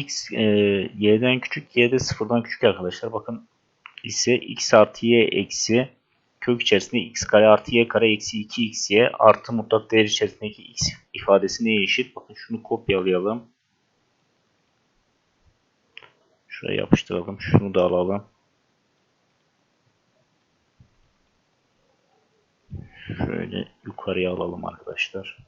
x e, y'den küçük, y de sıfırdan küçük arkadaşlar. Bakın ise x artı y eksi kök içerisinde x kare artı y kare eksi 2xy artı mutlak değer içerisindeki x ifadesi neye eşit? Bakın şunu kopyalayalım. Şuraya yapıştıralım. Şunu da alalım. Şöyle yukarıya alalım arkadaşlar.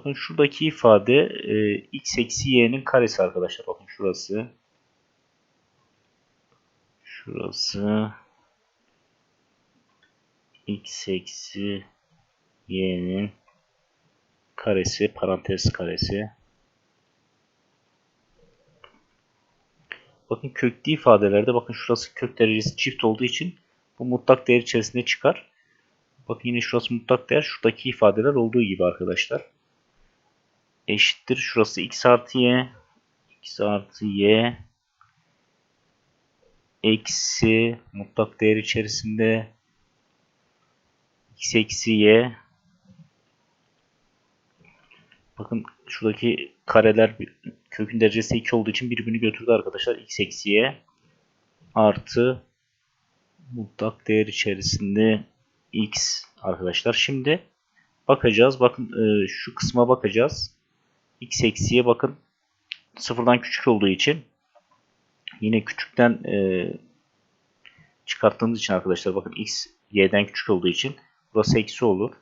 Bakın şuradaki ifade e, x eksi y'nin karesi arkadaşlar. Bakın şurası. Şurası x eksi y'nin karesi parantez karesi. Bakın köklü ifadelerde bakın şurası kök derecesi çift olduğu için bu mutlak değer içerisinde çıkar. Bakın yine şurası mutlak değer. Şuradaki ifadeler olduğu gibi arkadaşlar. Eşittir. Şurası x artı y. x artı y. Eksi mutlak değer içerisinde x eksi y. Bakın şuradaki kareler kökün derecesi 2 olduğu için birbirini götürdü arkadaşlar. x eksi y artı mutlak değer içerisinde x arkadaşlar. Şimdi bakacağız. Bakın e, şu kısma bakacağız. X eksiye bakın sıfırdan küçük olduğu için yine küçükten e, çıkarttığımız için arkadaşlar bakın x y'den küçük olduğu için burası eksi olur.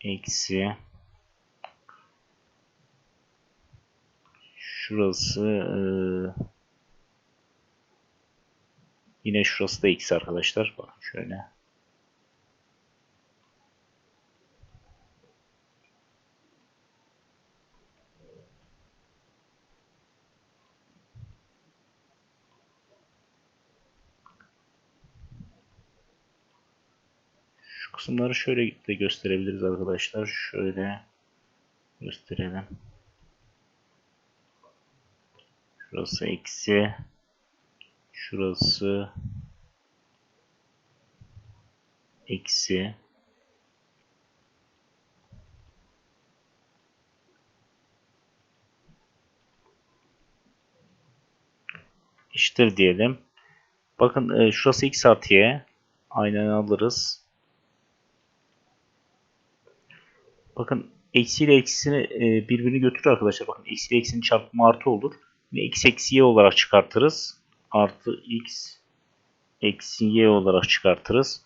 Eksi şurası e, yine şurası da x arkadaşlar. Bakın şöyle. Şu kısımları şöyle de gösterebiliriz arkadaşlar. Şöyle gösterelim. Şurası eksi. Şurası eksi. İştir diyelim. Bakın e, şurası x artı y. Aynen alırız. Bakın eksi ile eksini e, birbirini götürür arkadaşlar. Bakın eksi ile eksinin çarpımı artı olur. Yine x eksi y olarak çıkartırız. Artı x eksi y olarak çıkartırız.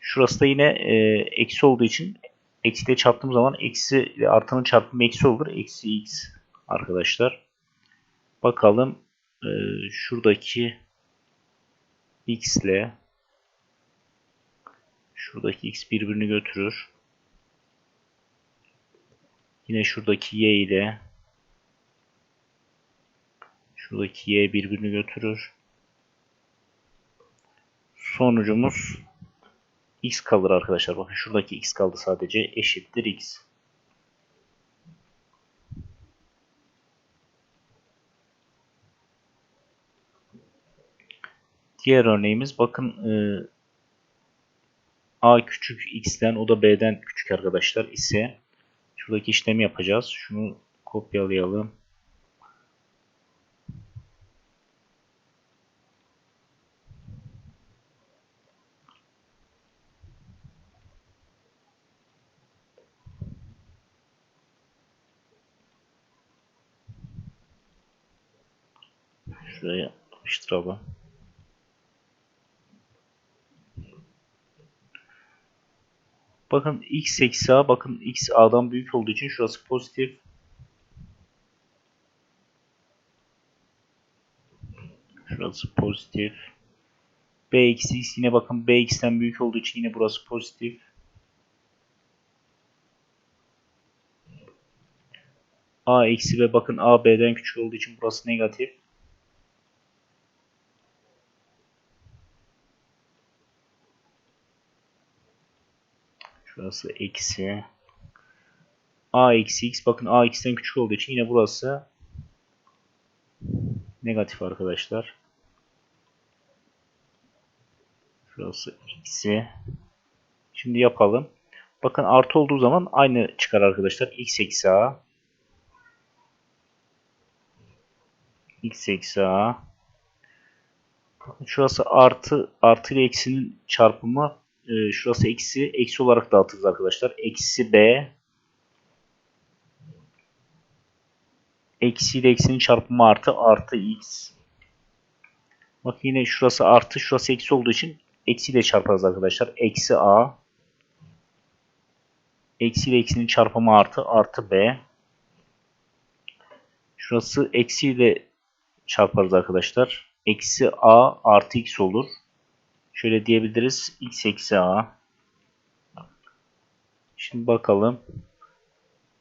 Şurası da yine e, eksi olduğu için eksi ile çarptığım zaman eksi ile artanın çarpımı eksi olur. Eksi x arkadaşlar. Bakalım e, şuradaki x ile şuradaki x birbirini götürür. Yine şuradaki y ile şuradaki y birbirini götürür. Sonucumuz x kalır arkadaşlar. Bakın şuradaki x kaldı sadece. Eşittir x. Diğer örneğimiz bakın e, a küçük x'ten o da b'den küçük arkadaşlar ise şuradaki işlemi yapacağız. Şunu kopyalayalım. Şuraya yapıştıralım. Bakın x eksi a. Bakın x a'dan büyük olduğu için şurası pozitif. Şurası pozitif. b eksi x yine bakın b x'ten büyük olduğu için yine burası pozitif. a eksi b bakın a b'den küçük olduğu için burası negatif. Şurası eksi. A eksi x. Bakın A x'ten küçük olduğu için yine burası negatif arkadaşlar. Şurası eksi. Şimdi yapalım. Bakın artı olduğu zaman aynı çıkar arkadaşlar. x eksi a x eksi a Bakın şurası artı artı ile eksinin çarpımı e, şurası eksi eksi olarak dağıtırız arkadaşlar. Eksi b eksi ile eksinin çarpımı artı artı x. Bak yine şurası artı şurası eksi olduğu için eksi ile çarparız arkadaşlar. Eksi a eksi ile eksinin çarpımı artı artı b. Şurası eksi ile çarparız arkadaşlar. Eksi a artı x olur. Şöyle diyebiliriz. x eksi a. Şimdi bakalım.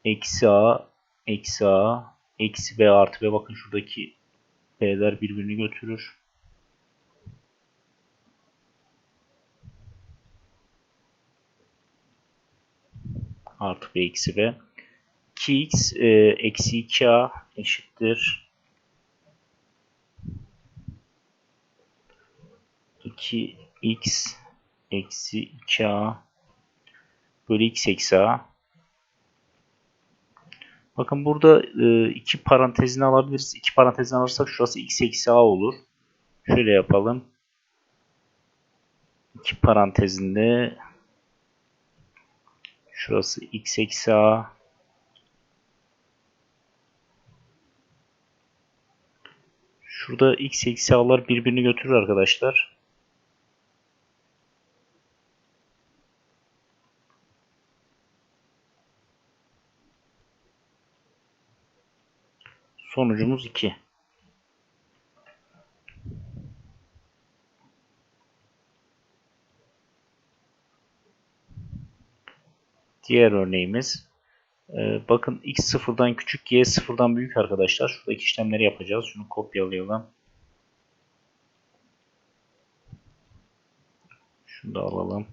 Eksi a eksi a eksi b artı b. Bakın şuradaki b'ler birbirini götürür. Artı b eksi b. 2x e, eksi 2a eşittir 2x eksi 2a bölü x eksi a. Bakın burada e, iki parantezini alabiliriz. İki parantezini alırsak şurası x eksi a olur. Şöyle yapalım. İki parantezinde şurası x eksi a Şurada x eksi a'lar birbirini götürür arkadaşlar. Sonucumuz 2. Diğer örneğimiz ee, bakın x sıfırdan küçük y sıfırdan büyük arkadaşlar. Şuradaki işlemleri yapacağız. Şunu kopyalayalım. Şunu da alalım.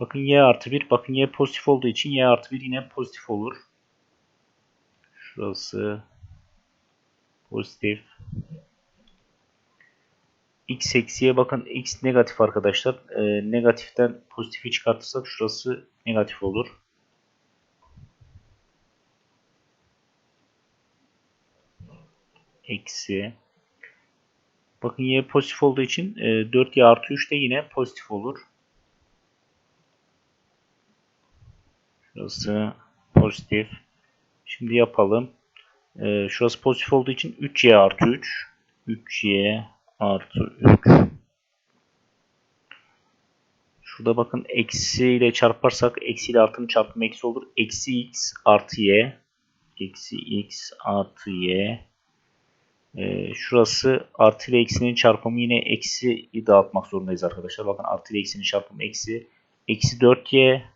Bakın y artı 1. Bakın y pozitif olduğu için y artı 1 yine pozitif olur. Şurası pozitif. X eksiye bakın x negatif arkadaşlar. E, negatiften pozitifi çıkartırsak şurası negatif olur. Eksi. Bakın y pozitif olduğu için e, 4y artı 3 de yine pozitif olur. Şurası pozitif. Şimdi yapalım. Ee, şurası pozitif olduğu için 3y artı 3. 3y artı 3. Şurada bakın eksi ile çarparsak eksi ile artının çarpımı eksi olur. Eksi x artı y. Eksi x artı y. Ee, şurası artı ile eksinin çarpımı yine eksi dağıtmak zorundayız arkadaşlar. Bakın artı ile eksinin çarpımı eksi. Eksi 4y.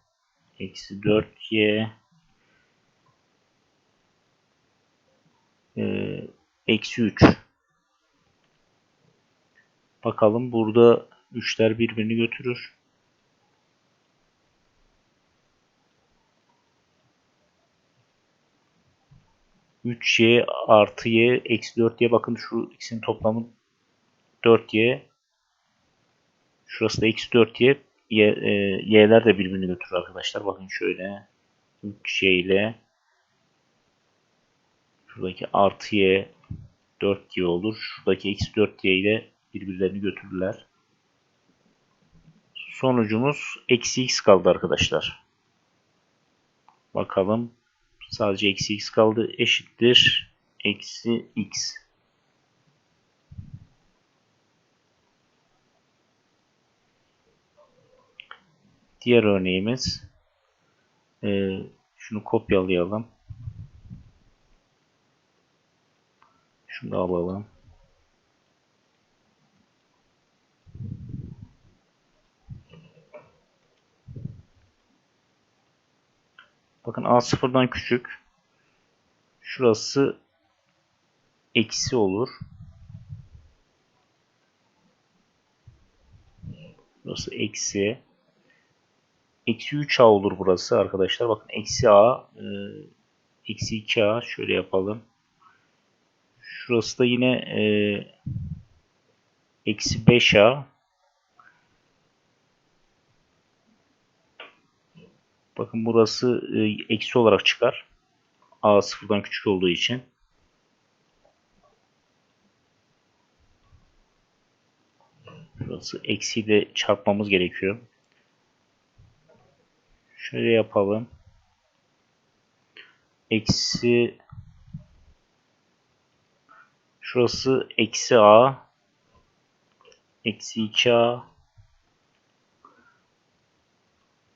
Eksi 4y e, eksi 3. Bakalım burada 3'ler birbirini götürür. Üç y artı y eksi 4y bakın şu ikisinin toplamı 4y şurası da eksi 4y y, e, y'ler de birbirini götürür arkadaşlar bakın şöyle 3y ile Şuradaki artı y 4y olur. Şuradaki eksi 4y ile birbirlerini götürürler. Sonucumuz eksi x kaldı arkadaşlar. Bakalım. Sadece eksi x kaldı. Eşittir. Eksi x. Diğer örneğimiz. Ee, şunu kopyalayalım. Şunu alalım. Bakın A sıfırdan küçük. Şurası eksi olur. Burası eksi. Eksi 3a olur burası arkadaşlar. Bakın eksi a e, eksi 2a şöyle yapalım. Şurası da yine e, eksi 5a Bakın burası e, eksi olarak çıkar. A sıfırdan küçük olduğu için. Burası eksi de çarpmamız gerekiyor. Şöyle yapalım. Eksi Şurası eksi A eksi 2A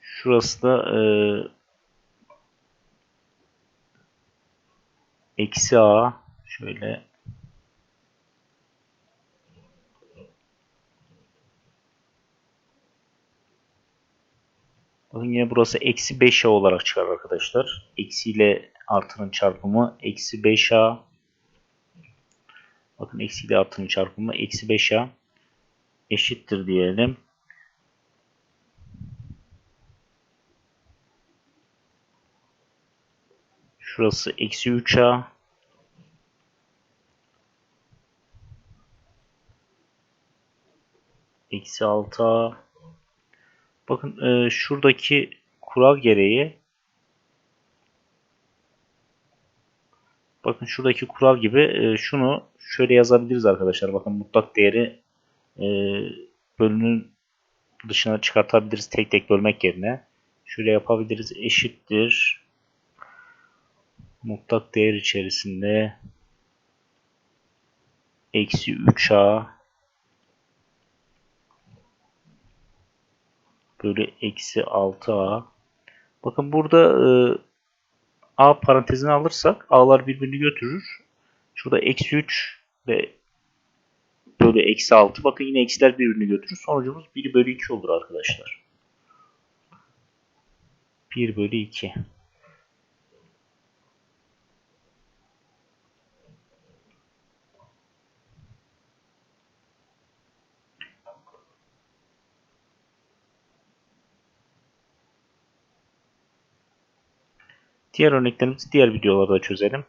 Şurası da e, eksi A şöyle Bakın yine burası eksi 5A olarak çıkar arkadaşlar. Eksi ile artının çarpımı eksi 5A. Bakın eksi ile artının çarpımı eksi 5A eşittir diyelim. Şurası eksi 3A. Eksi 6A. Bakın e, şuradaki kural gereği Bakın şuradaki kural gibi e, şunu şöyle yazabiliriz arkadaşlar. Bakın mutlak değeri e, bölünün dışına çıkartabiliriz tek tek bölmek yerine. Şöyle yapabiliriz. Eşittir mutlak değer içerisinde eksi 3a bölü eksi 6a bakın burada e, a parantezini alırsak a'lar birbirini götürür. Şurada eksi 3 ve bölü eksi 6 bakın yine eksiler birbirini götürür. Sonucumuz 1 bölü 2 olur arkadaşlar. 1 bölü 2 Diğer örneklerimizi diğer videolarda çözelim.